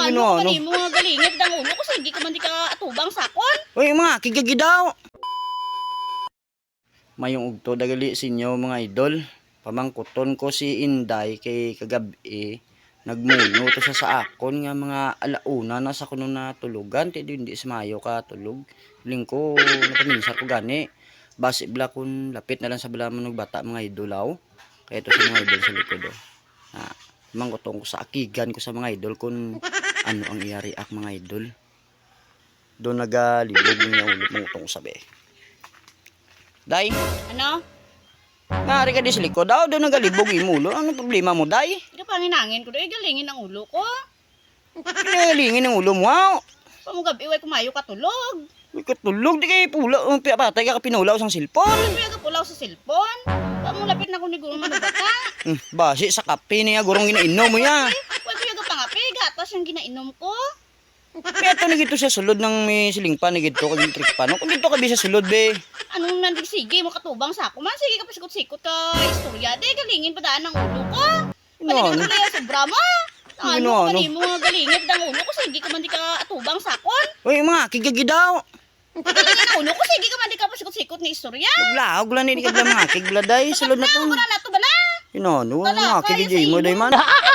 Ano, Ano, ano? ano? mo nga galingit ng ulo ko sige ka man di ka atubang sakon. Uy, mga kigagi daw. Mayong ugto dagali sinyo mga idol. Pamangkuton ko si Inday kay kagabi nagmuno to sa sa akon nga mga alauna na sa kuno na tulugan ti hindi sumayo ka tulog. Ling ko napaminsar ko gani. Basi bla kun lapit na lang sa bala manog bata mga idolaw. Kaya to sa mga idol sa likod oh. Ha, mangkuton ko sa akigan ko sa mga idol kun ano ang iyari ak mga idol doon nagalibog niya ulit ng utong sabi. Day, Ano? nari ka di sa likod daw, doon nagalibog yung ulo. Ano problema mo, Day? Di ka panginangin ko doy galingin ang ulo ko. Pinalingin ng ulo mo, wow. Pamugab iway kumayo ka tulog. May katulog, di kayo pula. Um, patay ka kapinulaw sa silpon. Kuya ka pulaw sa cellphone. Pamulapit na ko ni gulong manubata. Hmm, basi sa kape niya, gurong ginainom mo ya. Yung ginainom ko. Peto na gito sa sulod ng may silingpan na gito, kag trick pa. No? Kung gito ka bi sa sulod, be. Anong nandig sige mo katubang sa ako man sige ka pasikot-sikot ka istorya de galingin pa daan ang ulo ko. Pwede Ano, ka ano? na sa brama. Ano, Ano, ano? mo nga galingit ng ulo ko sige ka man di ka atubang sakon. Uy, mga kigagi daw. Galingin ang ulo ko sige ka man di ka pasikot-sikot ni istorya. Uglaog lang ni ka mga kigla, Day. Sulod na to. Wala na to bala. Ino, no, mga kaya sa mo. Day man.